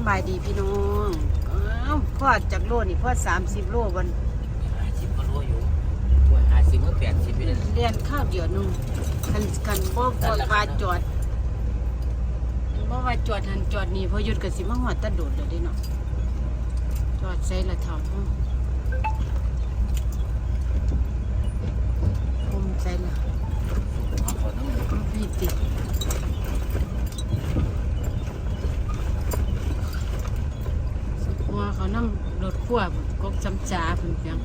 ำบายดีพี่น้องอ้าวพ่อจากโลนี่พ่อสามสิบโลวันหาสิบก็รู้อยู่ว่าหาสิบก็แปดสิบอยู่เลยเรียนข้าวเดียวหนึงคันคันบ่บ่ว่าจอดบ่ว่าจอดหันจอดนี่พอหยุดก็สิมาหอดตะโดดเลยเด้เนาะจอดใส่ละเท่าเนาะผมใส่ละเอาขอน้ำมันเอาพี่ติดสกัว เขานำรถขั้วกกจำจาเพิ่นเพียง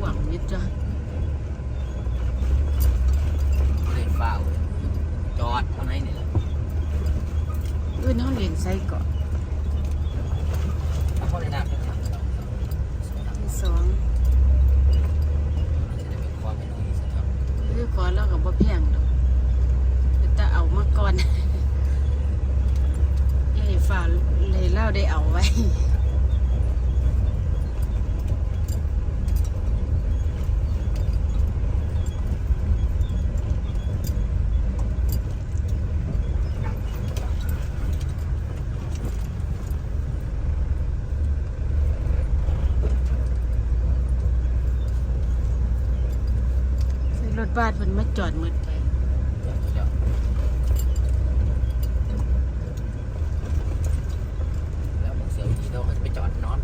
หวังนิดจ้ะเลยเฝ้าจอดเท่าไหนเนี่ยเอ้ยน้องเรียนไซก่อนถ้าเขาได้น้ำจะทำที่สองจะได้เป็นความเป็นอีสักครับเอ้ยขอแล้วกับบ่เพียงดอกแต่เอามาก่อน ยายฝ่าเลยเล่าได้เอาไว้รถบ้านเพิ่นมาจอดหมดไปจอดจอดแล้วหมกเสียวอีกแล้วเขาจะไปจอดนอน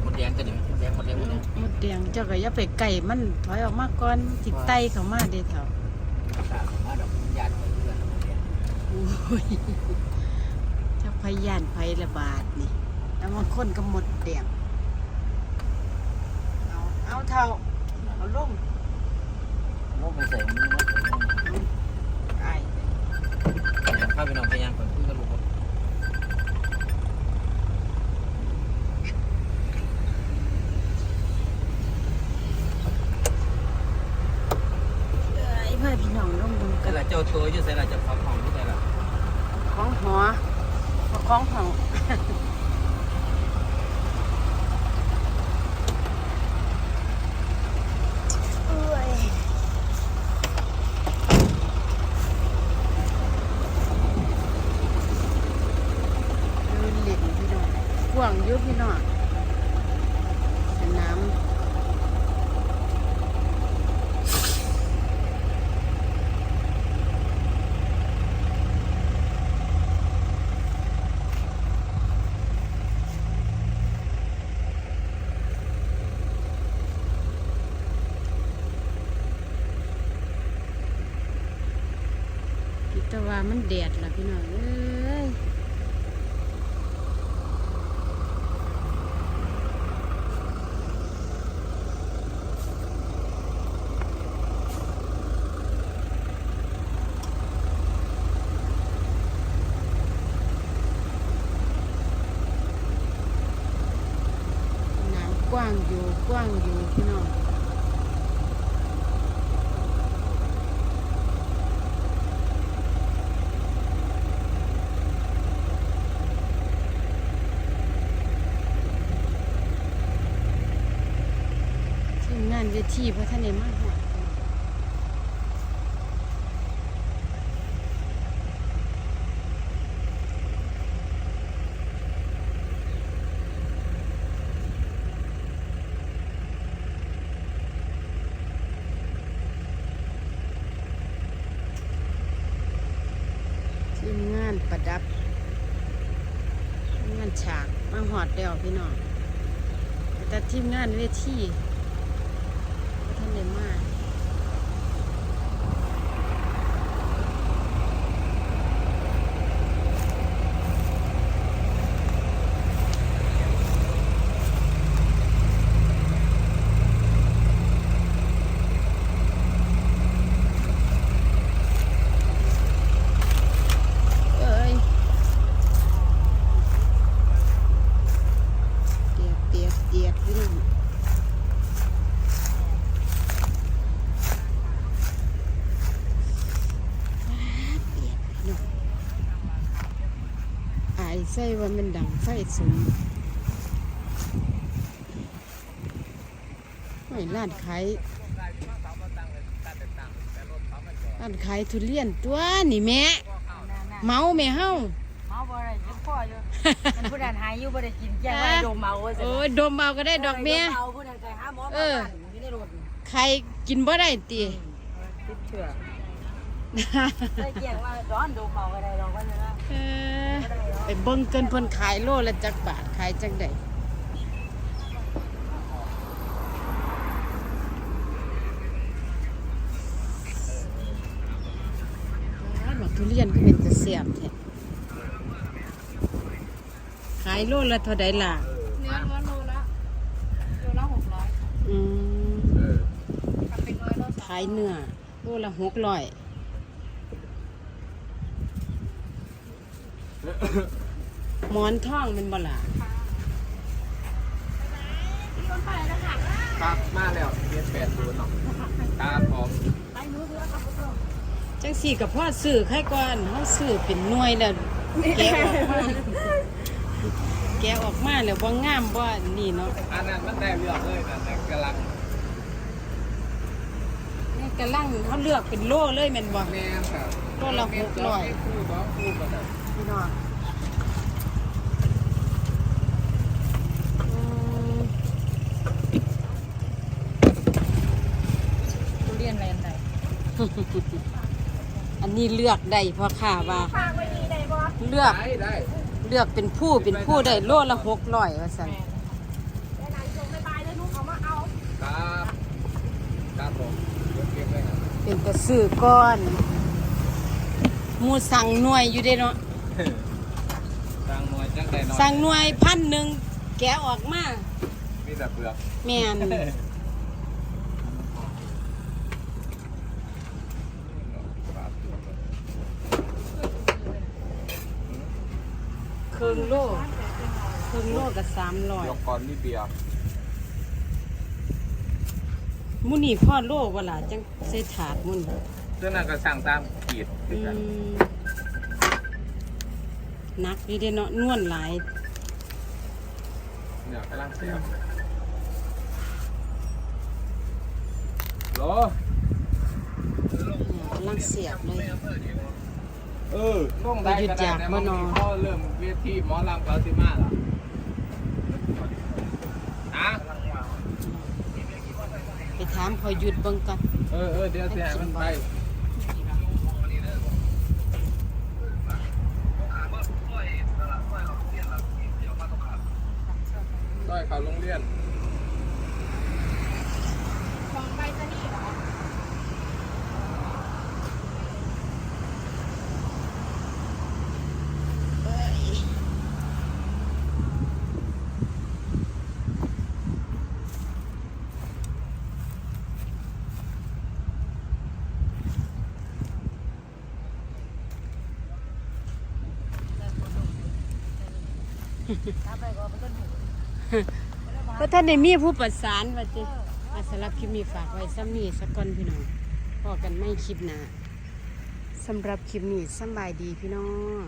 หมดแดงกันดิหมดแดงหมดแดงหมดแดง หมดแดง เจ้าก็อย่าไปไก่มันถอยออกมาก่อนสิไต่เข้ามาเด้เถ่าตาของมาดอกยานไปเรื่อยหมดแดงโอ้ยเจ้าพยานภัยระบาดนี่แล้วมันคนก็หมดแดงเอาเอาเท่าเอาลงโม่ไปใส่มือมา ไอ้ ถ้าไปนอนพยานคนคุยกับลูกคน ไอ้เพื่อนพี่น้องลงดู ก็ กัน ละเจ้า ตัวอยู่ใส่ละจะพักห้องอยู่ใส่ละของหัวของห้องเอ้ยดูเหล็กพี่น้องกว้างอยุบพี่น้องสนามพิตว่า มันแดดล่ะพี่น้องเอ้ยน้ำกว้างอยู่กว้างอยู่พี่น้องทีม งานเวทีพระท่านเนมาหอดทีมงานประดับทีมงานฉาก มาหอดเดียวพี่น้องแต่ทีมงานเวที ท่านเลยมากอ้ยเตียบเตียบเตียบพี่น้องเตียบพี่น้องอาย ใส่ว่ามันดังไฟสูงไม่ร้านขายร้านขายทุเรียนตัวนี่แม่นั่นน่ะเมาแม่เฮาเมาบ่ได้จิบคออยู่มันผู้นั้นหายอยู่บ่ได้กินแก้วไว้โดมเมาว่าซั่นโอ้ยดมเอาก็ได้ดอกแม่เมาผู้นั้นไปหาหมอเอมาอบ้านอยู่ในรถใครกินบ่ได้ติติดเชื้อได้แจ้งว่าร้อนโดมเมาก็ได้หรอกว่าซั่นนะ เออไปเบิ่งเกินเพิ่นขายโลละจักบาทขายจังไดร้านบักทุเรียนก็เป็นจะเสียบแท้ขายโลละเท่าใดล่ะเนื้อล้วนโลละโลละ600อืมกับเป็นร้อยโลขายเนื้อโลละหกร้อย หมอนทองเป็นบ่ล่ะครับมาแล้วเจ็ดแปดศูนย์เนาะครับผมไปหนูเด้อครับผู้ชมจังสี่กับพ่อซื้อไข่ก่อนเขาซื้อเป็นหน่วยแล้วแกะออกมาแกะออกมาแล้วบ่งามบ่นี่เนาะอันนั้นมันได้เลือกเลยนะแต่กำลังนี่กำลังเขาเลือกเป็นโลเลยแม่นบ่แม่ครับโลละหกร้อยคู่บ้องคู่กันเลยพี่น้องอืม ทุเรียนแลนด์ใด อันนี้เลือกได้เพราะข้าว่าฝากไว้นี่ได้บ่เลือก ได้ได้เลือกเป็นผู้เป็นผู้ได้โลละหกร้อยว่าซั่นได้นายส่งไปบายแล้วหนูเอามาเอาครับครับผมยกเก็บไว้ครับเป็นแต่ซื้อก้อนหมูสั่งหน่วยอยู่เด้เนาะสั่งหน่วยจังได้หน่อยสั่งหน่วยพันหนึ่งแกะออกมามีแต่เปลือก แม่น รึ่งโลครึ่งโลกับสามร้อยยกก่อนนี่เบียร์มุนี่พ่อโลเวลาจังใส่ถาดมุนเจ้านั่นก็สั่งตามขีดอืมหนักนี่เด้เนาะนวลหลายเนี่ยกำลังเสียบโหลกำลังเสียบเลย เออต้องได้ก็ได้แต่บางทีก็เริ่มเวทีหมอลำเกาซิมาล่ะนะไปถามพอหยุดเบิ่งก่อนเออเออเดี๋ยวเสียมันไปต้อยเขาโรงเรียน ของใบตะนี่เหรอ ก็ท่านในมีผู้ประสานว่าจิอาสำหรับคลิปนี้ฝากไว้ซ้ำนี้สักก่อนพี่น้องพอกันไม่คลิปหน้าสำหรับคลิปนี้สบายดีพี่น้อง